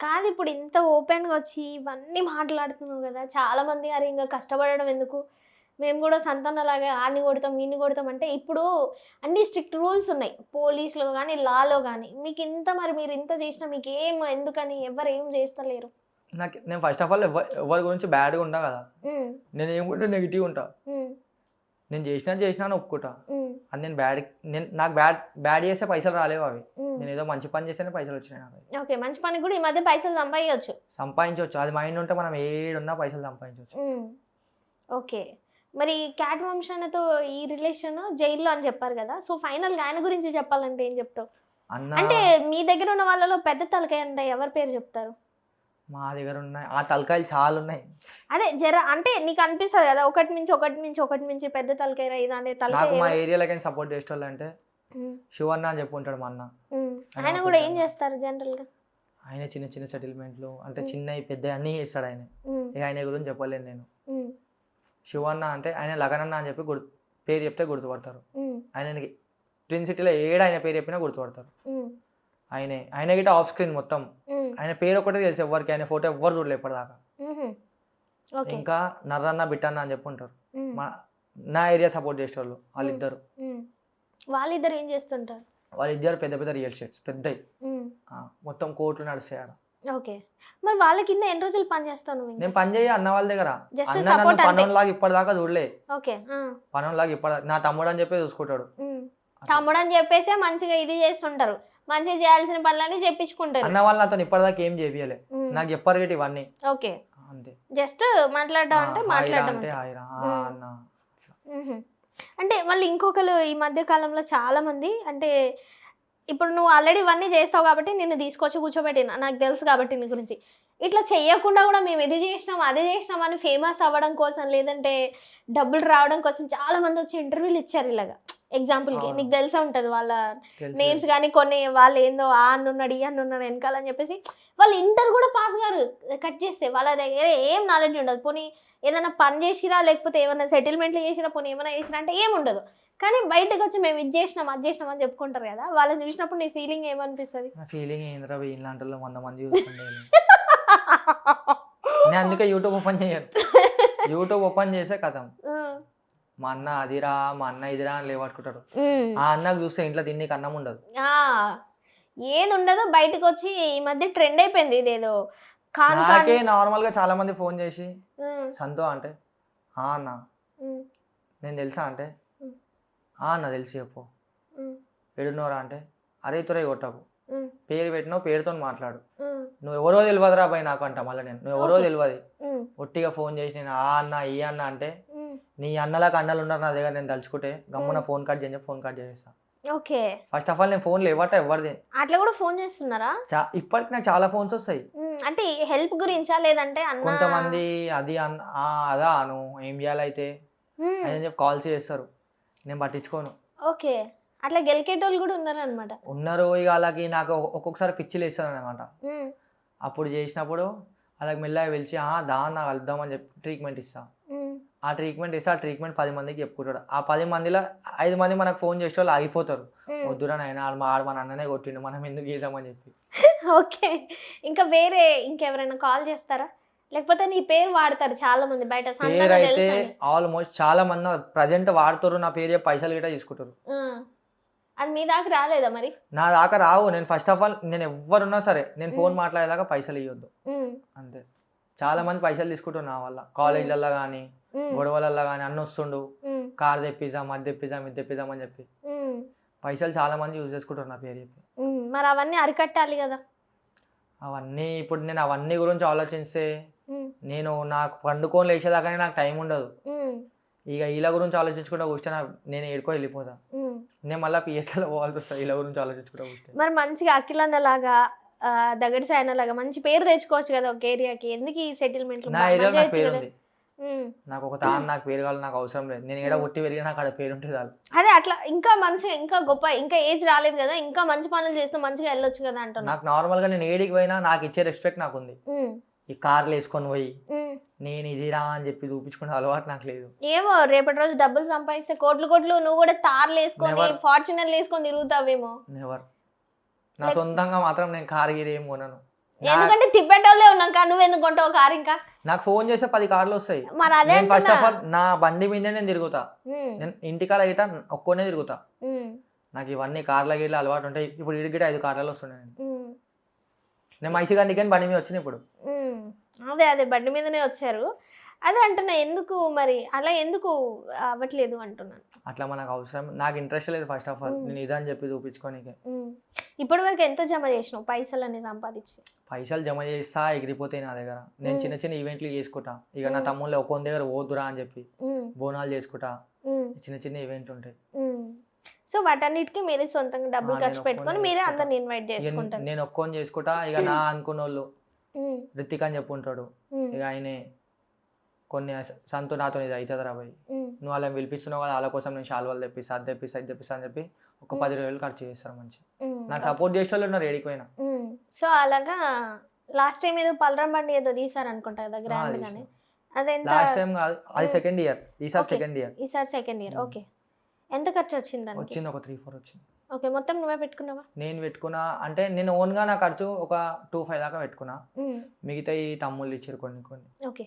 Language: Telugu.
కాదు ఇప్పుడు ఇంత ఓపెన్గా వచ్చి ఇవన్నీ మాట్లాడుతున్నావు కదా చాలా మంది అరే ఇంకా కష్టపడడం ఎందుకు? మేము కూడా సంతానలాగా ఆడిని కొడతాం వీడిని కొడతాం అంటే ఇప్పుడు అన్ని స్ట్రిక్ట్ రూల్స్ ఉన్నాయి. పోలీసులో కానీ లాలో కానీ మీకు ఇంత మరి మీరు ఇంత చేసినా మీకు ఏం ఎందుకని ఎవరు ఏం చేస్తలేరు? నాకు నేను ఫస్ట్ ఆఫ్ ఆల్ ఎవరి గురించి బ్యాడ్గా ఉంటా కదా. నేను ఏముంటే నెగిటివ్ ఉంటా. నేను చేసినా చేసినా అని ఒప్పుకుంటా అది నేను బ్యాడ్ నేను నాకు బ్యాడ్ బ్యాడ్ చేస్తే పైసలు రాలేవు అవి. నేను ఏదో మంచి పని చేస్తేనే పైసలు వచ్చినాయి నాకు. ఓకే మంచి పని కూడా ఈ మధ్య పైసలు సంపాదించవచ్చు సంపాదించవచ్చు అది మైండ్ ఉంటే మనం ఏడున్నా పైసలు సంపాదించవచ్చు ఓకే. మరి క్యాట్ వంశనతో ఈ రిలేషన్ జైల్లో అని చెప్పారు కదా సో ఫైనల్ ఆయన గురించి చెప్పాలంటే ఏం చెప్తావు? అన్న అంటే మీ దగ్గర ఉన్న వాళ్ళలో పెద్ద తలకాయ అంటే ఎవరి పేరు చెప్తారు? మా దగ్గర ఉన్నాయి ఆ తలకాయలు చాలా ఉన్నాయి అదే జర అంటే నీకు అనిపిస్తుంది కదా ఒకటి మించి ఒకటి మించి ఒకటి మించి పెద్ద తలకాయ ఇది అనే నాకు తలకాయ మా ఏరియాలో సపోర్ట్ చేసేవాళ్ళు అంటే శివన్న అని చెప్పుకుంటాడు మా అన్న. ఆయన కూడా ఏం చేస్తారు జనరల్గా ఆయన చిన్న చిన్న సెటిల్మెంట్లు అంటే. చిన్నవి పెద్ద అన్నీ చేస్తాడు ఆయన. ఉమ్, ఇక ఆయన గురించి చెప్పలేను నేను. ఉమ్, శివన్న అంటే ఆయన లగనన్న అని చెప్పి గుర్తు పేరు చెప్తే గుర్తుపడతారు. ఉమ్, ఆయనకి ట్విన్ సిటీలో ఏడ ఆయన పేరు చెప్పినా గుర్తుపడతారు. ఉమ్, ఆయనే ఆయన గిట్ట ఆఫ్ స్క్రీన్ మొత్తం. ఆయన పేరు ఒకటే తెలుసు ఎవరికి ఆయన ఫోటో ఎవ్వరు చూడలే ఇప్పటిదాకా. ఇంకా నర్రన్న బిట్టన్న అని చెప్పి ఉంటారు ఉమ్, మా నా ఏరియా సపోర్ట్ చేసేవాళ్ళు వాళ్ళిద్దరు. ఉమ్. వాళ్ళిద్దరు ఏం చేస్తుంటారు? వాళ్ళిద్దరు పెద్ద పెద్ద రియల్ పెద్దవి ఉమ్, ఆ, మొత్తం కోట్లు నడుస్తాయి ఆడ. ఓకే. మరి వాళ్ళ కింద ఎన్ని రోజులు పని ఇంకా నేను పని చేయ అన్న వాళ్ళ దగ్గర. పనులాగా ఇప్పటిదాకా చూడలే. ఓకే. పనులాగా ఇప్పటి నా తమ్ముడు అని చెప్పి చూసుకుంటాడు. తమ్ముడు అని చెప్పేసి మంచిగా ఇది చేస్తుంటారు. మంచిగా చేయాల్సిన పనులన్నీ చెప్పించుకుంటారు అన్న వాళ్ళు నాతో ఇప్పటిదాకా ఏం చేపియలే. ఉమ్, నాకు చెప్పారు గిట్ట ఇవన్నీ. ఓకే. అంతే. జస్ట్ మాట్లాడడం అంటే మాట్లాడడం అంటే మళ్ళీ ఇంకొకరు ఈ మధ్య కాలంలో చాలా మంది అంటే ఇప్పుడు నువ్వు ఆల్రెడీ ఇవన్నీ చేస్తావు కాబట్టి నిన్ను తీసుకొచ్చి కూర్చోబెట్టిన. నాకు తెలుసు కాబట్టి నీ గురించి. ఇట్లా చేయకుండా కూడా మేము ఇది చేసినాం అది చేసినాం అని ఫేమస్ అవ్వడం కోసం లేదంటే డబ్బులు రావడం కోసం చాలా మంది వచ్చి ఇంటర్వ్యూలు ఇచ్చారు ఇలాగా. ఎగ్జాంపుల్కి. నీకు తెలిసే ఉంటుంది వాళ్ళ నేమ్స్ కానీ కొన్ని వాళ్ళు ఏందో ఆ అన్నున్నాడు ఈ అన్నున్నాడు వెనకాలని చెప్పేసి వాళ్ళు ఇంటర్ కూడా పాస్ గారు కట్ చేస్తే వాళ్ళ దగ్గర ఏం నాలెడ్జ్ ఉండదు. పోనీ ఏదైనా పని చేసిరా లేకపోతే ఏమైనా సెటిల్మెంట్లు చేసిరా పోనీ ఏమైనా చేసిరా అంటే ఏం ఉండదు. కానీ బయటకు వచ్చి మేము ఇది చేసినాం అది చేసినాం అని చెప్పుకుంటారు కదా వాళ్ళని చూసినప్పుడు నీ ఫీలింగ్ ఏమనిపిస్తుంది? నా ఫీలింగ్ ఏందిరా ఇలాంటి వంద మంది నేను అందుకే యూట్యూబ్ ఓపెన్ చేయను. యూట్యూబ్ ఓపెన్ చేసే కథం. మా అన్న అదిరా మా అన్న ఇదిరా అని లేవట్టుకుంటాడు. ఆ అన్నకు చూస్తే ఇంట్లో తిన్నీకి అన్నం ఉండదు. ఏది ఉండదో బయటకు వచ్చి ఈ మధ్య ట్రెండ్ అయిపోయింది ఇదేదో. నాకే నార్మల్గా చాలా మంది ఫోన్ చేసి సంతో అంటే ఆ అన్న నేను తెలుసా అంటే. ఆ అన్న తెలిసి చెప్పు. ఎడున్నోరా అంటే అరే తురై కొట్టకు. పేరు పెట్టినావు పేరుతో మాట్లాడు. నువ్వు ఎవరో తెలియదురా బాయ్ నాకు అంట మళ్ళీ నేను. నువ్వు ఎవరో. తెలియదు ఒట్టిగా ఫోన్ చేసి నేను ఆ అన్న ఈ అన్న అంటే. నీ అన్నలకు అన్నలు ఉన్నారు నా దగ్గర నేను తలుచుకుంటే గమ్మున Hmm. ఫోన్ కట్ చేసి ఫోన్ కట్ చేసేస్తా. ఓకే. ఫస్ట్ ఆఫ్ ఆల్ నేను ఫోన్లు ఇవ్వట ఎవరిది? అట్లా కూడా ఫోన్ చేస్తున్నారా? చా ఇప్పటికి నాకు చాలా ఫోన్స్ వస్తాయి. ఉమ్, అంటే హెల్ప్ గురించా లేదంటే అన్న? కొంతమంది అది అదా అను ఏం చేయాలైతే? ఉమ్, అని చెప్పి కాల్స్ చేస్తారు. నేను పట్టించుకోను. ఓకే. అట్లా గెలికేటోళ్ళు కూడా ఉన్నారు అనమాట ఉన్నారు ఇక అలాగే నాకు ఒక్కొక్కసారి పిచ్చిలు వేస్తారు అనమాట అప్పుడు చేసినప్పుడు అలాగే మెల్లగా పిలిచి "ఆ, దా నాకు వెళ్దామని చెప్పి ట్రీట్మెంట్ ఇస్తా. ఆ ట్రీట్మెంట్ ఇస్తే ఆ ట్రీట్మెంట్ పది మందికి చెప్పుకుంటాడు. ఆ పది మందిలో ఐదు మంది మనకు ఫోన్ చేసే వాళ్ళు ఆగిపోతారు వద్దురా నాయన ఆడు మా ఆడు మా నాన్ననే కొట్టిండు మనం ఎందుకు చేద్దామని చెప్పి. ఓకే. ఇంకా వేరే ఇంకెవరైనా కాల్ చేస్తారా? లేకపోతే నీ పేరు వాడతారు చాలా మంది బయట పేరు అయితే. ఆల్మోస్ట్ చాలా మంది ప్రజెంట్ వాడుతారు నా పేరు పైసలు గిట్ట తీసుకుంటారు. అది మీ దాకా రాలేదా మరి? నా దాకా రావు. నేను ఫస్ట్ ఆఫ్ ఆల్ నేను ఎవరున్నా సరే నేను ఫోన్. మాట్లాడేదాకా పైసలు ఇవ్వద్దు అంతే. చాలా మంది పైసలు తీసుకుంటారు నా వల్ల. కాలేజీలలో కానీ ఉమ్, గొడవలలో కానీ అన్న వస్తుండు. కార్ తెప్పిద్దాం అది తెప్పిద్దాం ఇది తెప్పిద్దాం అని చెప్పి. పైసలు చాలా మంది యూజ్ చేసుకుంటారు నా పేరు చెప్పి. మరి అవన్నీ అరికట్టాలి కదా. అవన్నీ ఇప్పుడు నేను అవన్నీ గురించి ఆలోచిస్తే నేను నాకు పండుకొని లేచేదాకానే నాకు టైం ఉండదు. ఇక వీళ్ళ గురించి ఆలోచించుకుంటూ కూర్చొని నేను ఏడుకో వెళ్ళిపోతా. ఉమ్. నేను మళ్ళీ పిఎస్ఎల్లో పోవాల్సి వస్తుంది వీళ్ళ గురించి ఆలోచించుకుంటూ కూర్చొని మరి మంచిగా అఖిలన్న దగడి సాయన లాగా మంచి పేరు తెచ్చుకోవచ్చు కదా ఒక ఏరియాకి. ఎందుకు ఈ సెటిల్మెంట్ నా నాకు పేరు కదా ఉంది నాకు ఒక తాను నాకు పేరు కావాలి నాకు అవసరం లేదు. నేను ఏడ కొట్టి పెరిగినా నాకు ఆడ పేరు ఉంటుంది చాలు. అదే అట్లా ఇంకా మంచిగా ఇంకా గొప్ప ఇంకా ఏజ్ రాలేదు కదా ఇంకా మంచి పనులు చేస్తే మంచిగా వెళ్ళొచ్చు కదా అంటున్నా. నాకు నార్మల్గా నేను ఏడికి పోయినా నాకు ఇచ్చే రెస్పెక్ట్ నాకు ఉంది. ఈ కార్లు వేసుకొని పోయి. నేను ఇదిరా అని చెప్పి చూపించుకునే అలవాటు నాకు లేదు. ఏమో రేపటి రోజు డబ్బులు సంపాదిస్తే కోట్లు కోట్లు నువ్వు కూడా కార్లు వేసుకొని. ఫార్చునర్లు వేసుకొని తిరుగుతావేమో. నెవర్ నా సొంతంగా మాత్రం నేను కార్ గిరి ఏం కొనను. ఎందుకంటే తిప్పేటోళ్ళే ఉన్నాక నువ్వు ఎందుకు కొంటావు కారు ఇంకా? నాకు ఫోన్ చేస్తే పది కార్లు వస్తాయి. నేను ఫస్ట్ ఆఫ్. ఆల్ నా బండి మీదే నేను తిరుగుతా. ఉమ్, నేను ఇంటికాడ గిట్ట ఒక్కొనే తిరుగుతా. ఉమ్, నాకు ఇవన్నీ కార్ల గిట్ల అలవాటు ఉంటాయి. ఇప్పుడు ఇటు గిట్ట ఐదు కార్లలో వస్తున్నాయి నేను. ఉమ్, నేను మైసి అని బండి మీద వచ్చిన ఇప్పుడు. అదే అదే బండి మీదనే వచ్చారు. అదే అంటున్నా ఎందుకు మరి? అలా ఎందుకు అవ్వట్లేదు అంటున్నాను. అట్లా మనకు అవసరం నాకు ఇంట్రెస్ట్ లేదు ఫస్ట్ ఆఫ్ ఆల్. నేను ఇదని చెప్పి చూపించుకోనికి. ఇప్పటి వరకు ఎంత జమ చేసినావు పైసలన్నీ సంపాదించి? పైసలు జమ చేస్తా ఎగిరిపోతాయి నా దగ్గర. నేను. చిన్న చిన్న ఈవెంట్లు చేసుకుంటా. ఇక నా. తమ్ముళ్ళు ఒక్కొక్క దగ్గర పోదురా అని చెప్పి బోనాలు చేసుకుంటా. చిన్న చిన్న ఈవెంట్లు ఉంటాయి. సో వాటన్నిటికీ మీరే సొంతంగా డబ్బులు ఖర్చు పెట్టుకొని మీరే. అందరిని ఇన్వైట్ చేసుకుంటారు. నేను ఒక్కొని చేసుకుంటా ఇక నా అనుకున్న వాళ్ళు రితిక్ అని చెప్పి ఉంటాడు. ఉమ్, ఇక ఆయనే కొన్ని సంతు నాతో ఇది అవుతుంది రాబాయ్ ఉమ్. నువ్వు వాళ్ళని పిలిపిస్తున్నావు కదా వాళ్ళ కోసం నేను శాల్వాలు తెప్పిస్తా అది తెప్పిస్తా ఇది తెప్పిస్తా అని చెప్పి ఒక. పది రోజులు ఖర్చు చేస్తారు మంచి నాకు సపోర్ట్ చేసే వాళ్ళు ఉన్నారు ఏడిపోయినా ఉమ్. సో అలాగా లాస్ట్ టైం ఏదో పలరం బండి ఏదో తీసారు అనుకుంటా కదా గ్రాండ్ గానే. అదెంత లాస్ట్ టైం కాదు అది. సెకండ్ ఇయర్ ఈసారి. సెకండ్ ఇయర్ ఈసారి సెకండ్ ఇయర్. ఓకే. ఎంత ఖర్చు వచ్చింది వచ్చింది ఒక త్రీ ఫోర్ వచ్చింది. ఓకే. మొత్తం నువ్వే పెట్టుకున్నావా? నేను పెట్టుకున్నా. అంటే నేను ఓన్గా నా ఖర్చు ఒక టూ ఫైవ్ దాకా పెట్టుకున్నా. మిగతా ఈ తమ్ముళ్ళు ఇచ్చారు కొన్ని కొన్ని. ఓకే.